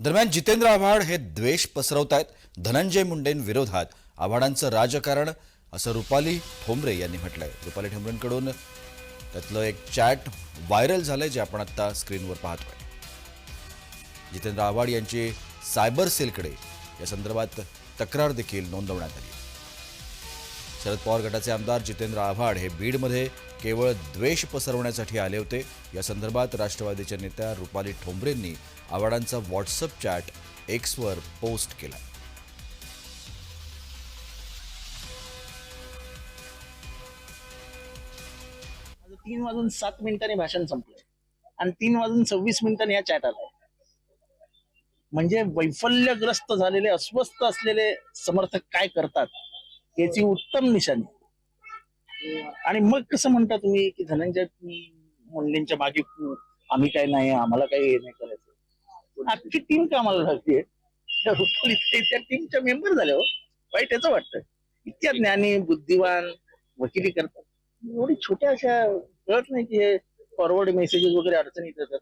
दरम्यान जितेंद्र आव्हाड हे द्वेष पसरवत आहेत धनंजय मुंडेंविरोधात आव्हाडांचं राजकारण असं रुपाली ठोंबरे यांनी म्हटलंय. रुपाली ठोंबरेंकडून त्यातलं एक चॅट व्हायरल झालंय जे आपण आता स्क्रीनवर पाहतोय जितेंद्र आव्हाड यांची सायबर सेलकडे या संदर्भात तक्रार देखील नोंदवण्यात आली. शरद पवार गटाचे आमदार जितेंद्र आव्हाड हे बीडमध्ये केवळ द्वेष पसरवण्यासाठी आले होते. या संदर्भात राष्ट्रवादीच्या नेत्या रुपाली ठोंबरेंनी आव्हाडांचा व्हॉट्सअप चॅट एक्सवर पोस्ट केला. तीन वाजून सात मिनिटांनी भाषण संपलंय. आणि तीन वाजून सव्वीस मिनिटांनी या चॅट आलाय. म्हणजे वैफल्यग्रस्त झालेले अस्वस्थ असलेले समर्थक काय करतात? याची उत्तम निशाणी. आणि मग कसं म्हणता तुम्ही की धनंजय मुंडेंच्या मागे आम्ही काय नाही आम्हाला काही हे नाही करायचं. अख्खी टीम कामाला लागते त्या त्या टीमच्या मेंबर झाल्या हो. वाईट याचं वाटतं इतक्या ज्ञानी बुद्धिवान वकिली करतात. एवढी छोट्या अशा कळत नाही की हे फॉरवर्ड मेसेजेस वगैरे अडचणीत येतात.